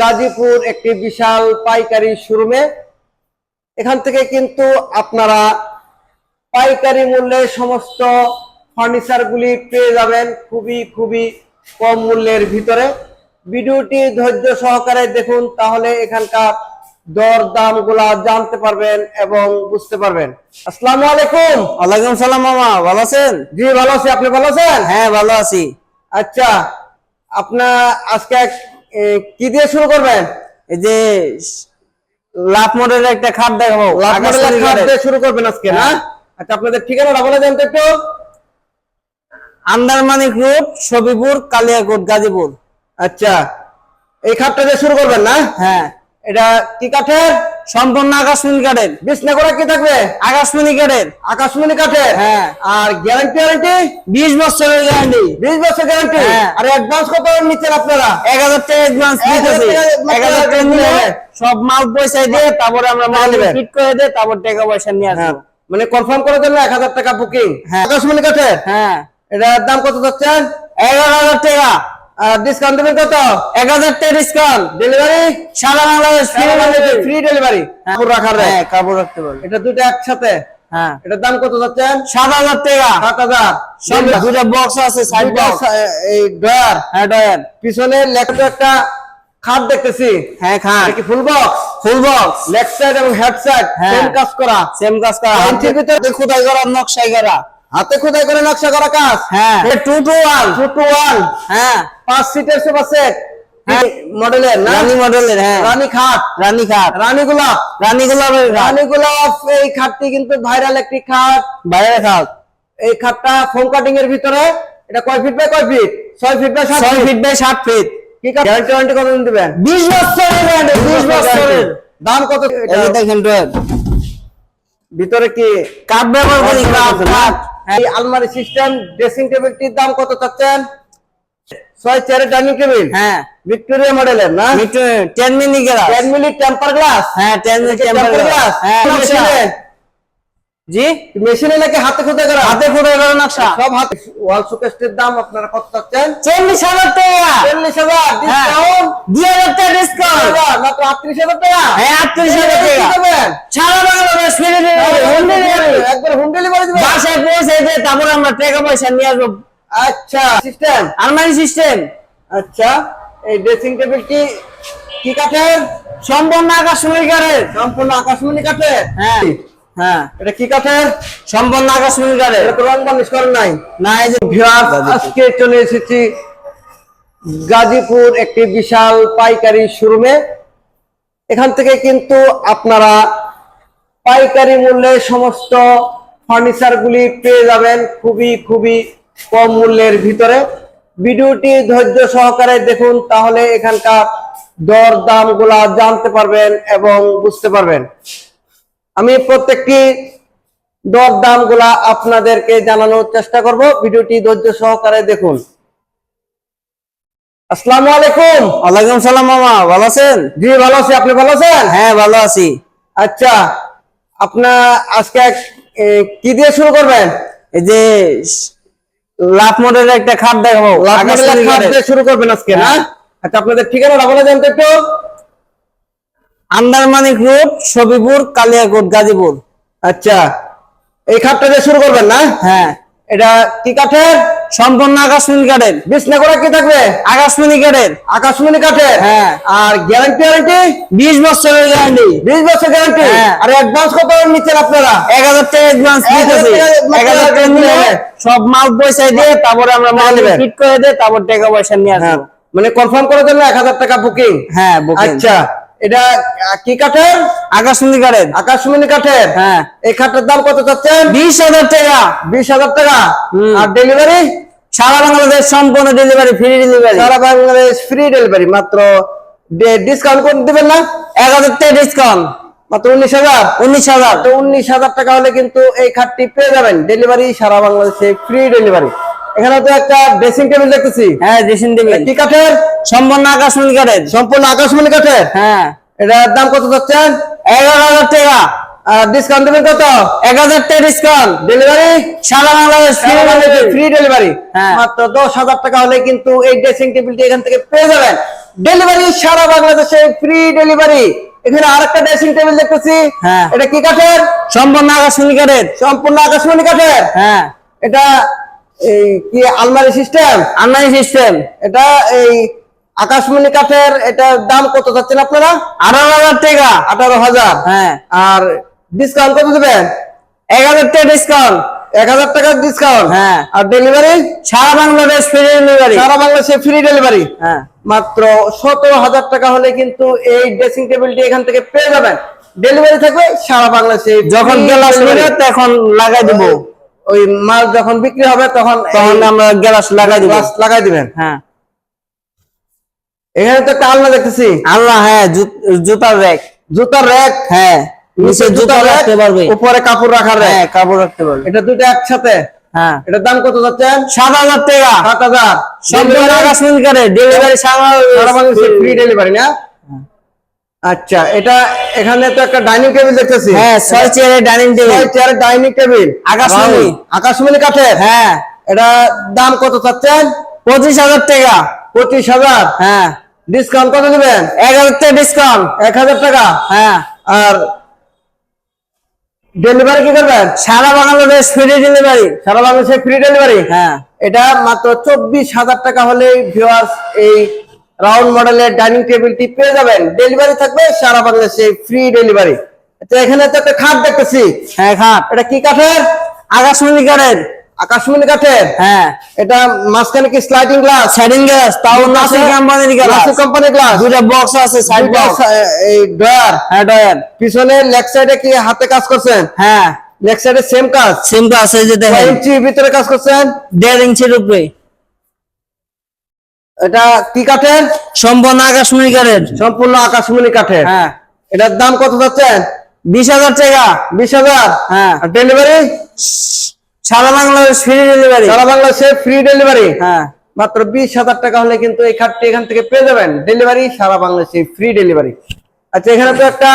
গাজীপুর একটি বিশাল পাইকারি শোরুমে। এখান থেকে কিন্তু আপনারা পাইকারি মূল্যে সমস্ত ফার্নিচার গুলি পেয়ে যাবেন খুবই খুবই কম মূল্যের ভিতরে। ভিডিওটি ধৈর্য সহকারে দেখুন তাহলে এখানকার দর দামগুলা জানতে পারবেন এবং বুঝতে পারবেন। আসসালামু আলাইকুম। ওয়ালাইকুম সালাম মামা ভালো আছেন? জি ভালো আছি। আপনি ভালো আছেন? হ্যাঁ ভালো আছি। আচ্ছা আপনার আজকে কি দিয়ে শুরু করবেন? এই যে লাভ মডেলের একটা খাট দেখাবো। লাভ মডেলের খাট দিয়ে শুরু করবেন আজকে না? হ্যাঁ। আচ্ছা আপনাদের ঠিকানাটা বলে দেন তো একটু। আন্দারমানিক রোড সবিপুর কালিয়াকোট গাজীপুর। আচ্ছা এই খাটটা দিয়ে শুরু করবেন না? হ্যাঁ। এটা কি কাঠের? সম্পূর্ণ আকাশমণি কাঠের। বিছনা করে কি থাকবে? আকাশমণি কাঠের। আকাশমণি কাঠের। হ্যাঁ। আর গ্যারান্টি ওয়ারেন্টি বিশ বছরের গ্যারান্টি বিশ বছর গ্যারান্টি হ্যাঁ। আর অ্যাডভান্স কত নিচ্ছেন আপনারা? এক হাজার টাকা অ্যাডভান্স এক হাজার দিতেছি। টাকা এক হাজার টাকা নিলে সব মাল পয়সা দিয়ে তারপরে আমরা মাল নেবেন। ফিট করে দিয়ে তারপর টাকা পয়সা নিয়ে হ্যাঁ। আসব মানে কনফার্ম করে দিলেন এক হাজার টাকা বুকিং হ্যাঁ। আকাশমণি কাঠের? হ্যাঁ। এটার দাম কত যাচ্ছেন এগারো হাজার টাকা। ডিসকাউন্ট দেবেন কত? এক হাজার টাকা ডিসকাউন্ট ডেলিভারি সারা বাংলাদেশ ফ্রি ডেলিভারি কাপড় রাখার হ্যাঁ কাপড় রাখতে পারবে। এটা দুটো একসাথে? হ্যাঁ। এটার দাম কত যাচ্ছেন? সাত হাজার টাকা। সাত হাজার। সব বক্স আছে সাইড বক্স এই ডয়ার হ্যাঁ ডয়ার পিছনে লেখা একটা খাট দেখতেছি। হ্যাঁ কি full box full box leg side এবং হেড সাইড হ্যাঁ। সেম কাজ করা। সেম কাজ করা। হাতের ভিতরে- খোদাই করা নকশাই করা। হাতে খোদাই করে নকশা করা কাজ? হ্যাঁ। Two two one two two one হ্যাঁ। পাঁচ সিটের সোফা সেট হ্যাঁ। মডেলের না? রানী মডেলের হ্যাঁ। রানী খাট। রানী খাট। রানী গোলাপ। রানী গোলাপের রানী গোলাপ এই খাটটি কিন্তু ভাইরাল একটি খাট। বাইরে খাট। এই খাটটা ফোম কাটিং এর ভিতরে এটা কয় ফিট বাই কয় ফিট ছয় ফিট বাই ছয় ফিট ফিট বাই সাত ফিট কি কাঠ গ্যারান্টি ওয়ারেন্টি কত দিবেন? বিশ বছরের গ্যারান্টি বিশ বছরের দাম কত? দেখেন ভিতরে কি? কাঠ ব্যবহার করি কাঠ কাঠ এই আলমারি সিস্টেম ড্রেসিং টেবিলটির দাম কত চাচ্ছেন? ছয় চেয়ারের ডাইনিং টেবিল হ্যাঁ। ভিক্টোরিয়া মডেলের না? টেন মিনি গেলা টেন টেম্পার গ্লাস হ্যাঁ টেন টেম্পার গ্লাস হ্যাঁ জি? মেশিনে নাকি হাতে খোদাই করা? হাতে খোদাই করা নকশা। সব হাতে। ওয়াল দাম আপনারা কত চাচ্ছেন? চল্লিশ হাজার টাকা। চল্লিশ হাজার। হ্যাঁ। ডিসকাউন্ট দুই হাজার টাকা ডিসকাউন্ট মাত্র আটত্রিশ হাজার টাকা? হ্যাঁ আটত্রিশ হাজার কি টাকা। দেবেন? সারা Bangladesh free delivery home delivery একবার হোম ডেলিভারি দিবেন? বাসায় পৌঁছে দিয়ে তারপরে আমরা টাকা পয়সা নিয়ে আসব। আচ্ছা সিস্টেম আলমারি সিস্টেম আচ্ছা এই ড্রেসিং টেবিলটি কি কাঠের? সম্পূর্ণ আকাশমণি কাঠের সম্পূর্ণ আকাশমণি কাঠের হ্যাঁ। হ্যাঁ। এটা কি কাঠের? সম্পূর্ণ আকাশমণি কাঠের এটা রং বানিশ করেন নাই। না এই যে ভিউয়ার্স আজকে চলে এসেছি গাজীপুর একটি বিশাল পাইকারি শোরুমে। এখান থেকে কিন্তু আপনারা পাইকারি মূল্যে সমস্ত ফার্নিচার গুলি পেয়ে যাবেন। খুবই খুবই কম মূল্যের ভিতরে। ভিডিওটি ধৈর্য সহকারে দেখুন তাহলে এখানকার দর দামগুলা জানতে পারবেন এবং বুঝতে পারবেন। আমি প্রত্যেকটি দর দামগুলা আপনাদেরকে জানানোর চেষ্টা করব। ভিডিওটি ধৈর্য সহকারে দেখুন। আসসালামু আলাইকুম। ওয়ালাইকুম সালাম মামা ভালো আছেন? জি ভালো আছি। আপনি ভালো আছেন? হ্যাঁ ভালো আছি। আচ্ছা আপনার আজকে কি দিয়ে শুরু করবেন? এই যে লাভ মডেলের একটা খাট দেখাবো। লাভ মডেলের খাট দিয়ে শুরু করবেন আজকে না? হ্যাঁ। আচ্ছা আপনাদের ঠিকানাটা বলে জানতে তো একটু। আন্দারমানিক রোড সবিপুর কালিয়াকোট গাজীপুর। আচ্ছা এই খাটটা দিয়ে শুরু করবেন না? হ্যাঁ। এটা কি কাঠের? সম্পূর্ণ আকাশমণি কাঠের। বিছনা করে কি থাকবে? আকাশমণি কাঠের। আকাশমণি কাঠের? হ্যাঁ। আর গ্যারান্টি ওয়ারেন্টি? বিশ বছরের গ্যারান্টি বিশ বছর গ্যারান্টি হ্যাঁ। আর অ্যাডভান্স কত নিচ্ছেন আপনারা? এক হাজার টাকা অ্যাডভান্স দিতেছি। টাকা এক হাজার টাকা নিলে নিলে সব মাল পয়সা দিয়ে তারপরে আমরা মাল নেবেন। ফিট করে দিয়ে তারপর টাকা পয়সা নিয়ে হ্যাঁ। আসব মানে কনফার্ম করে দিলেন এক হাজার টাকা বুকিং হ্যাঁ বুকিং আচ্ছা। এটা কি কাঠের? আকাশমণি কাঠের। আকাশমণি কাঠের। হ্যাঁ। এই খাটের দাম কত চাচ্ছেন? বিশ হাজার টাকা। বিশ হাজার টাকা। আর ডেলিভারি সারা বাংলাদেশ সম্পূর্ণ ডেলিভারি ফ্রি ডেলিভারি সারা বাংলাদেশ ফ্রি ডেলিভারি মাত্র ডিসকাউন্ট করে দিবেন না? এক হাজার টাকা ডিসকাউন্ট মাত্র উনিশ হাজার? উনিশ হাজার। তো উনিশ হাজার টাকা হলে কিন্তু এই খাটটি পেয়ে যাবেন। ডেলিভারি সারা বাংলাদেশে ফ্রি ডেলিভারি এখানে তো একটা ড্রেসিং টেবিল দেখতেছি। হ্যাঁ ড্রেসিং টেবিল কি কাঠের? সম্পূর্ণ আকাশমণি কাঠের। সম্পূর্ণ আকাশমণি কাঠের? হ্যাঁ। এটার দাম কত চাচ্ছেন? এগারো হাজার টাকা। আর ডিসকাউন্ট দেবেন কত? এক হাজার টাকা ডিসকাউন্ট ডেলিভারি সারা বাংলাদেশ ফ্রি ডেলিভারি হ্যাঁ। মাত্র দশ হাজার টাকা হলে কিন্তু এই ড্রেসিং টেবিলটি এখান থেকে পেয়ে যাবেন। ডেলিভারি সারা বাংলাদেশে ফ্রি ডেলিভারি এখানে আরেকটা ড্রেসিং টেবিল দেখতেছি। হ্যাঁ। এটা কি কাঠের? সম্পূর্ণ আকাশমণি কাঠের। সম্পূর্ণ আকাশমণি কাঠের। হ্যাঁ। এটা এই কি আলমারি সিস্টেম? আনলাইন সিস্টেম। এটা এই আকাশমণি কাঠের এটার দাম কত যাচ্ছেন আপনারা? আঠারো হাজার টাকা। আঠারো হাজার। হ্যাঁ। আর ডিসকাউন্ট কত দেবেন? এক হাজার টাকা ডিসকাউন্ট এক হাজার টাকার ডিসকাউন্ট হ্যাঁ। আর ডেলিভারি সারা বাংলাদেশ ফ্রি ডেলিভারি সারা বাংলাদেশে ফ্রি ডেলিভারি হ্যাঁ। মাত্র সতেরো হাজার টাকা হলে কিন্তু এই ড্রেসিং টেবিলটি এখান থেকে পেয়ে যাবেন। ডেলিভারি থাকবে সারা বাংলাদেশে। যখন তখন লাগাই দিব। ওই মাল যখন বিক্রি হবে তখন তখন আমরা গ্লাস লাগাই দিব। গ্লাস লাগাই দিবেন। হ্যাঁ। এখানে তো একটা আলনা দেখতেছি। আল্লাহ হ্যাঁ জুত- জুতার র্যাক জুতার র্যাক হ্যাঁ নিচে জুতা রাখতে পারবে। উপরে কাপড় রাখার হ্যাঁ কাপড় রাখতে পারবে। এটা দুটো একসাথে? হ্যাঁ। এটার দাম কত যাচ্ছেন? সাত হাজার টাকা। সাত হাজার। সম্পূর্ণ আকাশমণি কাঠের ডেলিভারি সারা ফ্রি ডেলিভারি না? আচ্ছা এটা এখানে তো একটা ডাইনিং টেবিল দেখতেছি। হ্যাঁ ছয় চেয়ারের ডাইনিং টেবিল ছয় চেয়ারের ডাইনিং টেবিল আকাশমণি। আকাশমণি কাঠের? হ্যাঁ। এটা দাম কত চাচ্ছেন? পঁচিশ হাজার টাকা। পঁচিশ হাজার? হ্যাঁ। ডিসকাউন্ট কত দিবেন? এক হাজার টাকা ডিসকাউন্ট এক হাজার টাকা? হ্যাঁ। আর ডেলিভারি কি করবেন? সারা বাংলাদেশ ফ্রি ডেলিভারি সারা বাংলাদেশে ফ্রি ডেলিভারি হ্যাঁ। এটা মাত্র চব্বিশ হাজার টাকা হলে ভিউয়ার্স এই রাউন্ড মডেলের ডাইনিং টেবিলটি পেয়ে যাবেন। ডেলিভারি থাকবে সারা বাংলাদেশে ফ্রি ডেলিভারি আচ্ছা এখানে তো একটা খাট দেখতেছি। হ্যাঁ খাট। এটা কি কাঠের? আকাশমণি কাঠের। আকাশমণি কাঠের? হ্যাঁ। এটা মাঝখানে কি স্লাইডিং গ্লাস সেটিং গ্লাস তাও নাসির কোম্পানির গ্লাস কোম্পানি গ্লাস দুইটা বক্স আছে সাইড বক্স এই ডয়ার হ্যাঁ ডয়ার পিছনে লেগ সাইডে কি হাতে কাজ করছেন হ্যাঁ। লেগ সাইডে সেম কাজ। সেম তো আছে যে দেখেন। ইঞ্চি ভিতরে কাজ করছেন? দেড় ইঞ্চির উপরে। এটা কি কাঠের? সম্পূর্ণ আকাশমণি কাঠের। সম্পূর্ণ আকাশমণি কাঠের। হ্যাঁ। এটার দাম কত যাচ্ছেন? বিশ হাজার টাকা। বিশ হাজার? হ্যাঁ। ডেলিভারি সারা বাংলাদেশ ফ্রি ডেলিভারি সারা বাংলাদেশে ফ্রি ডেলিভারি হ্যাঁ। মাত্র বিশ হাজার টাকা হলে কিন্তু এই খাটটি এখান থেকে পেয়ে যাবেন। ডেলিভারি সারা বাংলাদেশে ফ্রি ডেলিভারি আচ্ছা এখানে তো একটা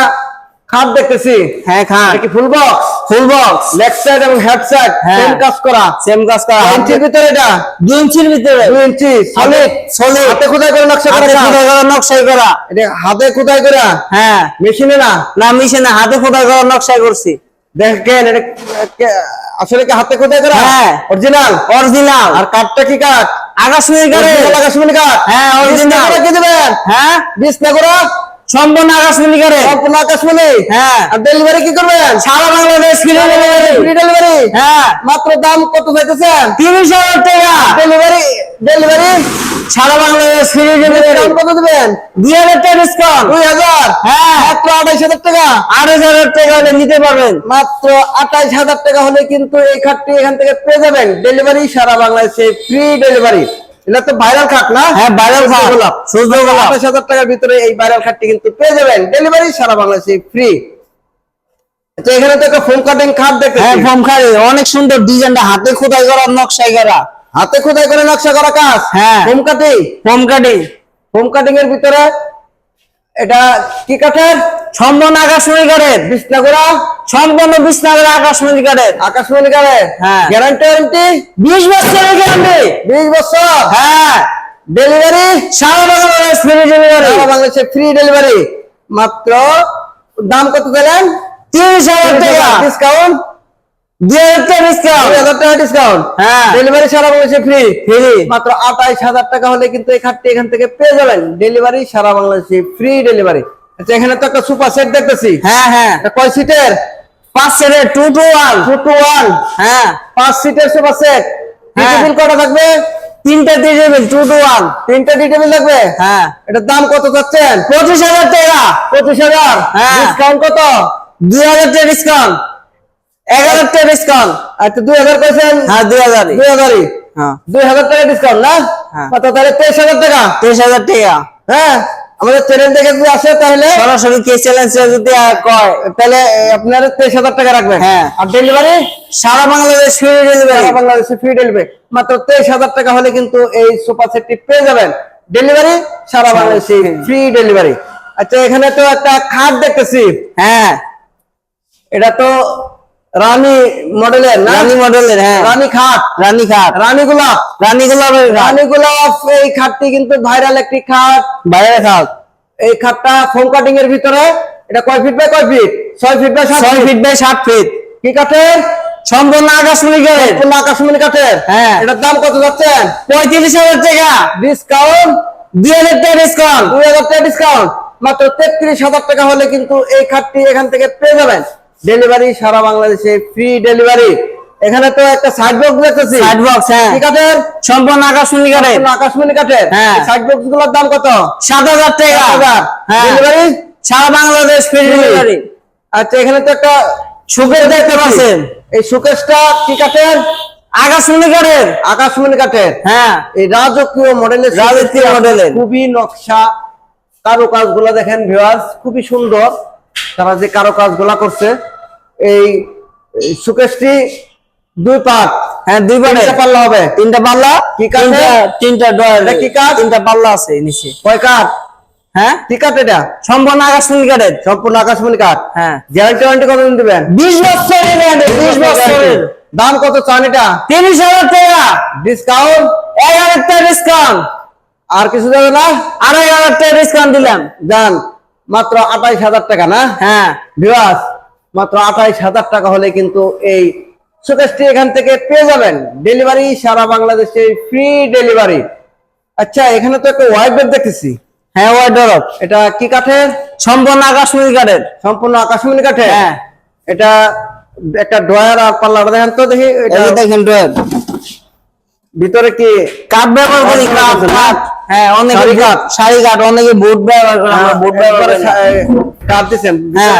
খাট দেখতেছি। হ্যাঁ খান এটা কি full box full box leg side এবং হেড সাইড। সেম কাজ করা। সেম কাজ করা। ইঞ্চির ভিতরে এটা? দুই ইঞ্চির ভিতরে। দুই ইঞ্চি সলিড solid। হাতে খোদাই করে নকশা করা হাতে খোদাই করা নকশাই করা। এটা হাতে খোদাই করা? হ্যাঁ। মেশিনে না? না মিশে না। হাতে খোদাই করা নকশাই করছি। দেখেন এটা আসলে কি হাতে খোদাই করা? হ্যাঁ। অরিজিনাল অরিজিনাল আর কাঠটা কি কাঠ? আকাশমণি Original আকাশমণি কাঠ? হ্যাঁ, অরিজিনাল। কি দিবেন? হ্যাঁ। বিশ না সম্পূর্ণ আকাশমণি কাঠের সম্পূর্ণ আকাশমণি? হ্যাঁ। আর ডেলিভারি কি করবেন? সারা Bangladesh free delivery free delivery হ্যাঁ। মাত্র দাম কত চাইতেছেন? তিরিশ হাজার টাকা। ডেলিভারি ডেলিভারি সারা বাংলাদেশ ফ্রি ডেলিভারি দাম কত দিবেন? দুই হাজার টাকা ডিসকাউন্ট দুই হাজার? হ্যাঁ। মাত্র আঠাইশ হাজার টাকা। আড়াইশ হাজার টাকা হলে নিতে পারবেন। মাত্র আঠাইশ হাজার টাকা হলে কিন্তু এই খাটটি এখান থেকে পেয়ে যাবেন। ডেলিভারি সারা বাংলাদেশে ফ্রি ডেলিভারি এটা তো ভাইরাল খাট না? হ্যাঁ ভাইরাল খাট। গোলাপ। সূর্য গোলাপ। টাকার ভিতরে এই ভাইরাল খাটটি কিন্তু পেয়ে যাবেন। ডেলিভারি সারা বাংলাদেশে ফ্রি আচ্ছা এখানে তো একটা ফোম কাটিং খাট দেখতে হ্যাঁ ফোম খাট অনেক সুন্দর ডিজাইনটা হাতে খোদাই করা নকশাই করা হাতে খোদাই করে নকশা করা কাজ? হ্যাঁ। Foam cutting home cutting foam cutting এর ভিতরে এটা কি কাঠের? সম্পূর্ণ আকাশমণি কাঠের। বিছনা করা সম্পূর্ণ বিছনাগর আকাশমণি কাঠের। আকাশমণি কাঠের? হ্যাঁ। Guarantee warranty? বিশ বছরের গ্যারান্টি। বিশ বছর? হ্যাঁ। ডেলিভারি? সারা বাংলাদেশ ফ্রি ডেলিভারি সারা বাংলাদেশে ফ্রি ডেলিভারি মাত্র দাম কত দিলেন তিরিশ হাজার টাকা। ডিসকাউন্ট ডেলিভারি সারা বাংলাদেশে ফ্রি ফ্রি মাত্র আঠাইশ হাজার টাকা হলে কিন্তু এই খাটটি এখান থেকে পেয়ে যাবেন। ডেলিভারি সারা বাংলাদেশে ফ্রি ডেলিভারি আচ্ছা এখানে তো একটা সুপার সেট দেখতেছি। হ্যাঁ হ্যাঁ। কয় সিটের পাঁচ সেটের two two one two two one হ্যাঁ। পাঁচ সিটের সুপার সেট হ্যাঁ। টেবিল কটা থাকবে? তিনটে টু টু ওয়ান তিনটা টি টেবিল থাকবে হ্যাঁ। এটার দাম কত চাচ্ছেন? পঁচিশ হাজার টাকা। পঁচিশ হাজার। হ্যাঁ। ডিসকাউন্ট কত? দুই হাজার টাকা ডিসকাউন্ট টাকা ডিসকাউন্ট আচ্ছা দুই হাজার পেয়েছেন হ্যাঁ দুই হাজার দুই হাজারই? হ্যাঁ। দুই হাজার টাকা ডিসকাউন্ট না? হ্যাঁ। তাহলে তেইশ হাজার টাকা? তেইশ হাজার টাকা। হ্যাঁ আমাদের চ্যানেল থেকে যদি আসে তাহলে সরাসরি কে চ্যালেঞ্জ যদি কয়? তাহলে আপনার তেইশ হাজার টাকা রাখবেন। হ্যাঁ। আর ডেলিভারি সারা বাংলাদেশ ফ্রি ডেলিভারি সারা বাংলাদেশে ফ্রি ডেলিভারি মাত্র তেইশ হাজার টাকা হলে কিন্তু এই সোফা সেটটি পেয়ে যাবেন। ডেলিভারি সারা বাংলাদেশে ফ্রি ডেলিভারি আচ্ছা এখানে তো একটা খাট দেখতেছি। হ্যাঁ। এটা তো রানী মডেলের রানী মডেলের হ্যাঁ। রানী খাট। রানী খাট। রানী গোলাপ। রানী গোলাপের রানী গোলাপ এই খাটটি কিন্তু ভাইরাল একটি খাট। বাইরে খাট। এই খাটটা ফোম কাটিং এর ভিতরে এটা কয় ফিট বাই কয় ফিট ছয় ফিট বাই সাত ছয় ফিট বাই সাত ফিট কি কাঠের? সম্পূর্ণ আকাশমণি কাঠের পূর্ণ আকাশমণি কাঠের। হ্যাঁ। এটার দাম কত যাচ্ছেন? পঁয়ত্রিশ হাজার টাকা। ডিসকাউন্ট দুই হাজার টাকা ডিসকাউন্ট দুই হাজার টাকা ডিসকাউন্ট মাত্র তেত্রিশ হাজার টাকা হলে কিন্তু এই খাটটি এখান থেকে পেয়ে যাবেন। ডেলিভারি সারা বাংলাদেশে ফ্রি ডেলিভারি এখানে তো একটা সাইড বক্স দেখতেছি। সাইড বক্স হ্যাঁ। ঠিক আছে সম্পূর্ণ আকাশমণি কাঠের। আকাশমণি কাঠের। হ্যাঁ। সাইড বক্সগুলোর দাম কত? সাত হাজার টাকা। হ্যাঁ। ডেলিভারি সারা বাংলাদেশ ফ্রি ডেলিভারি আচ্ছা এখানে তো একটা সুখের দেখতে পাচ্ছেন। এই সুকেশটা কি কাঠের? আকাশমণি কাঠের। আকাশমণি কাঠের। হ্যাঁ। এই রাজকীয় মডেলের রাজকীয় মডেলের। খুবই নকশা কারুকাজগুলা দেখেন ভিউয়ার্স খুবই সুন্দর। তারা যে কারুকাজগুলা করছে এই সুকেশটি দুই পার্ট হ্যাঁ দুই বারে তিনটা পাল্লা হবে। তিনটা পাল্লা কি কাঠ? তিনটা ডয়ার এটা কি কাজ তিনটা পাল্লা আছে নিচে। কয় কাঠ হ্যাঁ? কি কাঠ এটা? সম্পূর্ণ আকাশমণি কাঠের। সম্পূর্ণ আকাশমণি কাঠ। হ্যাঁ। গ্যারান্টি ওয়ারেন্টি কতদিন দিবেন? বিশ বছরের গ্যারান্টি বিশ বছরের। দাম কত চান এটা? তিরিশ হাজার টাকা। ডিসকাউন্ট? এক হাজার টাকা ডিসকাউন্ট। আর কিছু দেবে না? আড়াই হাজার টাকা ডিসকাউন্ট দিলাম। যান মাত্র আঠাইশ হাজার টাকা না? হ্যাঁ। ভিউয়ার্স মাত্র আঠাইশ হাজার টাকা হলে কিন্তু এই শোকেসটি এখান থেকে পেয়ে যাবেন। ডেলিভারি সারা বাংলাদেশে ফ্রি ডেলিভারি আচ্ছা এখানে তো একটা হোয়াইট বেড দেখতেছি। হ্যাঁ ওয়ার্ডরব এটা কি কাঠের? সম্পূর্ণ আকাশমণি কাঠের। সম্পূর্ণ আকাশমণি কাঠের? হ্যাঁ। এটা একটা ড্রয়ার আর পাল্লাটা দেখেন তো দেখি এটা দেখেন ডয়ার ভিতরে কি কাঠ ব্যবহার করি? কাঠ। হ্যাঁ অনেকে শাড়ি কাঠ কাঠ। শাড়ি কাঠ অনেকে বুট ব্যবহার করে আমরা বুট ব্যবহার একবারে করি না। সা- কাঠ দিচ্ছেন হ্যাঁ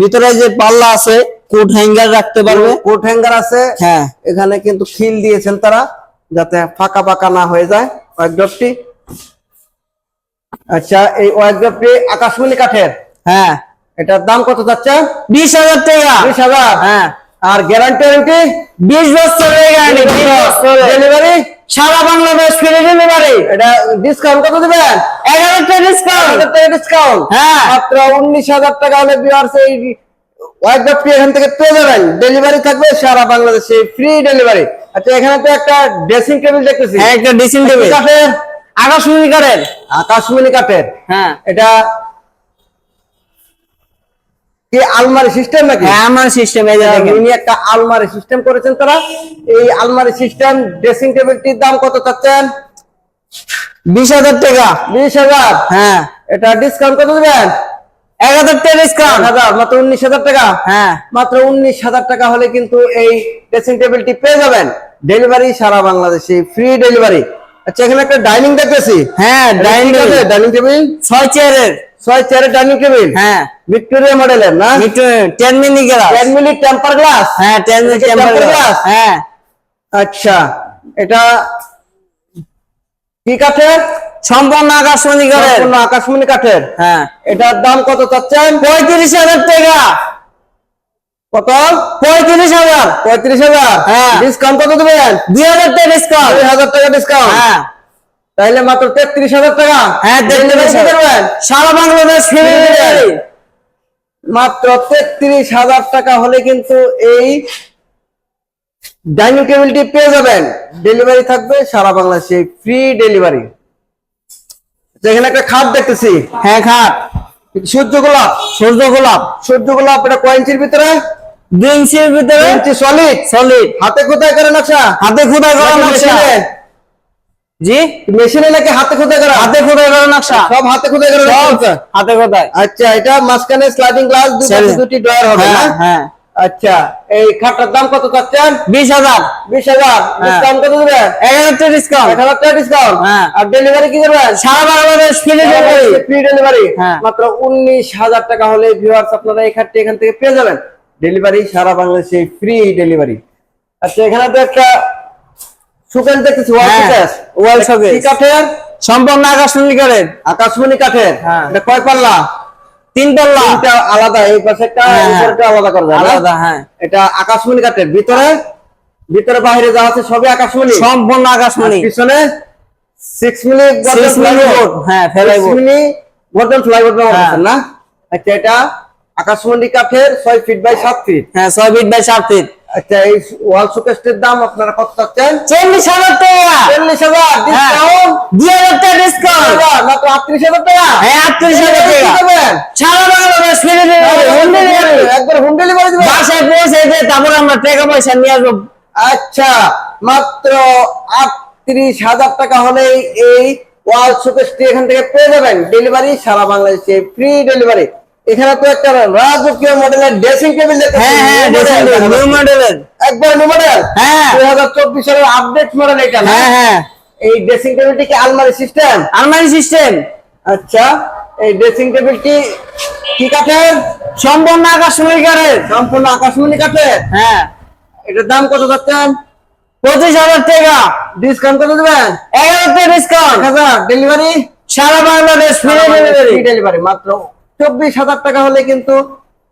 ভিতরে যে পাল্লা আছে কোট হ্যাঙ্গার রাখতে পারবে। কোট হ্যাঙ্গার আছে। হ্যাঁ। এখানে কিন্তু খিল দিয়েছেন তারা যাতে ফাঁকা ফাঁকা না হয়ে যায় ওয়ার্কড্রপটি আচ্ছা এই ওয়ার্কড্রপটি আকাশমণি কাঠের। হ্যাঁ। এটার দাম কত যাচ্ছে? বিশ হাজার টাকা। বিশ হাজার। হ্যাঁ। আর গ্যারান্টি ওয়ারেন্টি বিশ বছরের। গ্যারান্টি ডেলিভারি সারা বাংলাদেশ ফ্রি ডেলিভারি এটা ডিসকাউন্ট কত দিবেন? এক হাজার টাকা ডিসকাউন্ট হাজার টাকা ডিসকাউন্ট হ্যাঁ। মাত্র উনিশ হাজার টাকা হলে বিয়ার্স এই এখান থেকে পেয়ে যাবেন। ডেলিভারি থাকবে সারা বাংলাদেশে ফ্রি ডেলিভারি আচ্ছা এখানে তো একটা ড্রেসিং টেবিল দেখতেছি। হ্যাঁ একটা ড্রেসিং টেবিল কাঠের আকাশমণি কাঠের। আকাশমণি কাঠের। হ্যাঁ। এটা কি আলমারি সিস্টেম নাকি? হ্যাঁ সিস্টেম এই দেখেন। মিনি একটা আলমারি সিস্টেম করেছেন তারা। এই আলমারি সিস্টেম ড্রেসিং টেবিলটির দাম কত চাচ্ছেন? টাকা। বিশ হাজার? হ্যাঁ। এটা ডিসকাউন্ট কত দেবেন? টাকা ডিসকাউন্ট হাজার মাত্র উনিশ হাজার টাকা? হ্যাঁ। মাত্র উনিশ হাজার টাকা হলে কিন্তু এই ড্রেসিং টেবিলটি পেয়ে যাবেন। ডেলিভারি সারা বাংলাদেশে ফ্রি ডেলিভারি আচ্ছা এখানে একটা ডাইনিং দেখতেছি। হ্যাঁ ডাইনিং ডাইনিং টেবিল? ছয় চেয়ারের। ছয় চেয়ারের ডাইনিং টেবিল? হ্যাঁ। ভিক্টোরিয়া মডেলের না? Ten minute glass ten minute temper glass হ্যাঁ টেন কি টেম্পার গ্লাস হ্যাঁ। আচ্ছা এটা কি কাঠের? সম্পূর্ণ আকাশমণি কাঠের। সম্পূর্ণ আকাশমণি কাঠের। হ্যাঁ। এটার দাম কত চাচ্ছেন? পঁয়ত্রিশ হাজার টাকা। কত? পঁয়ত্রিশ হাজার। পঁয়ত্রিশ হাজার? হ্যাঁ। ডিসকাউন্ট কত দেবেন? দুই হাজার টাকা ডিসকাউন্ট দুই হাজার টাকা ডিসকাউন্ট হ্যাঁ। তাইলে মাত্র তেত্রিশ হাজার টাকা। হ্যাঁ সারা বাংলাদেশ মাত্র তেত্রিশ হাজার টাকা হলে কিন্তু এই ডাইনিং টেবিলটি পেয়ে যাবেন। ডেলিভারি থাকবে সারা বাংলাদেশে ফ্রি ডেলিভারি এখানে একটা খাট দেখতেছি। হ্যাঁ খাট। সূর্য গোলাপ। সূর্য গোলাপ। সূর্য গোলাপ এটা কয় ইঞ্চির ভিতরে? দুই ইঞ্চির ভিতরে ইঞ্চি সলিড সলিড হাতে কোথায় করে নকশা? হাতে খোদাই করা নাকি নকশা? জি? মেশিনে নাকি হাতে খোদাই করা। হাতে খোদাই করা নকশা। সব হাতে খোদাই করা? হাতে খোদাই। আচ্ছা এটা মাঝখানে স্লাইডিং গ্লাস দুটি ডয়ার হবে না? হ্যাঁ। হ্যাঁ আচ্ছা এই খাটটার দাম কত চাচ্ছেন? বিশ হাজার। বিশ হাজার। ডিসকাউন্ট কত দেবেন? এক হাজার টাকা ডিসকাউন্ট এক হাজার টাকা ডিসকাউন্ট হ্যাঁ। আর ডেলিভারি কি করবেন সারা Bangladesh free delivery free delivery হ্যাঁ। মাত্র উনিশ হাজার টাকা হলে ভিউয়ার্স আপনারা এই খাটটি এখান থেকে পেয়ে যাবেন। ডেলিভারি সারা বাংলাদেশে ফ্রি ডেলিভারি আচ্ছা এখানে তো একটা সুকেন দেখতেছি ওয়াল হ্যাঁ, কি কাঠের? সম্পূর্ণ আকাশমণি কাঠের আকাশমণি কাঠের। হ্যাঁ। এটা কয় পাল্লা? তিন তিনটা আলাদা এই পাশে একটা হ্যাঁ। উপরটা আলাদা করা যায় আলাদা হ্যাঁ। এটা আকাশমণি কাঠের। ভিতরে ভিতরে বাইরে যা আছে সবই আকাশমণি। সম্পূর্ণ আকাশমণি। পিছনে মিলি হ্যাঁ। মিলি গর্জন ফ্লাইবোর্ড না? আচ্ছা এটা আকাশমণি কাঠের ছয় ফিট বাই সাত ফিট হ্যাঁ ছয় ফিট বাই সাত ফিট আচ্ছা এই ওয়াল শোকেসটির দাম আপনারা কত চাচ্ছেন? চল্লিশ হাজার টাকা। চল্লিশ হাজার হ্যাঁ। ডিসকাউন্ট দুই হাজার টাকা ডিসকাউন্ট মাত্র আটত্রিশ হাজার টাকা? হ্যাঁ আটত্রিশ হাজার টাকা? সারা বাংলাদেশ ফ্রি হোম ডেলিভারি একবার হোম ডেলিভারি দিবেন। বাসায় পৌঁছে দিয়ে তারপর আমরা টাকা পয়সা নিয়ে আসব। আচ্ছা মাত্র আটত্রিশ হাজার টাকা হলেই এই ওয়াল শোকেসটি এখান থেকে পেয়ে যাবেন। ডেলিভারি সারা বাংলাদেশে ফ্রি ডেলিভারি এখানে তো একটা রাজকীয় মডেলের ড্রেসিং টেবিল হ্যাঁ হ্যাঁ নিউ মডেলের একবার নিউ মডেল হ্যাঁ। দুই হাজার চব্বিশ সালের আপডেট মডেল এটা হ্যাঁ হ্যাঁ। এই ড্রেসিং টেবিলটি কি আলমারি সিস্টেম আলমারি সিস্টেম আচ্ছা এই ড্রেসিং টেবিলটি কি কাঠের? সম্পূর্ণ আকাশমণি কাঠের। সম্পূর্ণ আকাশমণি কাঠের? হ্যাঁ। এটার দাম কত যাচ্ছেন? পঁচিশ হাজার টাকা। ডিসকাউন্ট কত দেবেন? এগারো টাকা ডিসকাউন্ট হাজার। ডেলিভারি সারা বাংলাদেশ ফ্রি ডেলিভারি মাত্র চব্বিশ হাজার টাকা হলে কিন্তু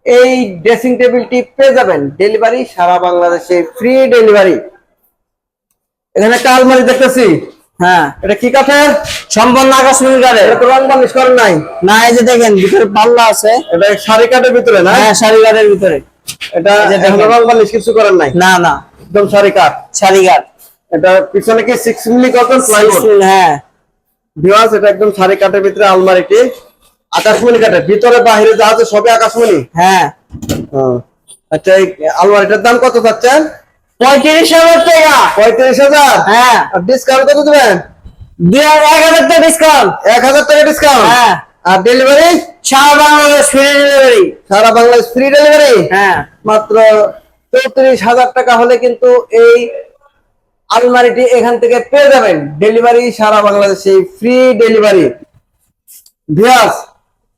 এই ড্রেসিং টেবিলটি পেয়ে যাবেন। ডেলিভারি সারা বাংলাদেশে ফ্রি ডেলিভারি। এখানে একটা আলমারি দেখতেছি। হ্যাঁ। এটা কি কাঠের? সম্পূর্ণ আকাশমণি কাঠের। এটা রং বানিশ করেন নাই। না এই যে দেখেন ভিতরে পাল্লা আছে। এটা শাড়ি কাঠের ভিতরে না? হ্যাঁ শাড়ি কাঠের ভিতরে। এটা। রং কিছু করেন নাই? না না। একদম শাড়ি কাঠ। শাড়ি কাঠ। এটা পিছনে কি মিলি কটন প্লাইউড হ্যাঁ। ভিউয়ার্স এটা একদম শাড়ি কাঠের ভিতরে আলমারিটি। আকাশমণি কাঠের ভিতরে বাহিরে যা আছে সবই আকাশমণি? হ্যাঁ। আচ্ছা এই আলমারিটার দাম কত চাচ্ছেন? পঁয়ত্রিশ হাজার টাকা। পঁয়ত্রিশ হাজার? হ্যাঁ। আর ডিসকাউন্ট কত দেবেন? এক হাজার টাকা ডিসকাউন্ট এক হাজার টাকা ডিসকাউন্ট হ্যাঁ। আর ডেলিভারি সারা বাংলাদেশ ফ্রি ডেলিভারি সারা বাংলাদেশ ফ্রি ডেলিভারি হ্যাঁ। মাত্র চৌত্রিশ হাজার টাকা হলে কিন্তু এই আলমারিটি এখান থেকে পেয়ে যাবেন। ডেলিভারি সারা বাংলাদেশে ফ্রি ডেলিভারি ভিয়াস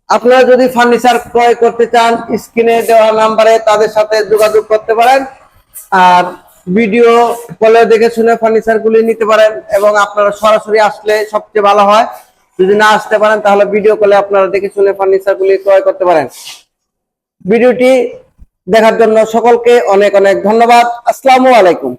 আপনারা যদি ফার্নিচার ক্রয় করতে চান, স্ক্রিনে দেওয়া নাম্বারে তাদের সাথে যোগাযোগ করতে পারেন। আর ভিডিও কলে দেখে শুনে ফার্নিচার গুলি নিতে পারেন এবং আপনারা সরাসরি আসলে সবচেয়ে ভালো হয়। যদি না আসতে পারেন, তাহলে ভিডিও কলে আপনারা দেখে শুনে ফার্নিচার গুলি ক্রয় করতে পারেন। ভিডিওটি দেখার জন্য সকলকে অনেক অনেক ধন্যবাদ। আসসালামু আলাইকুম।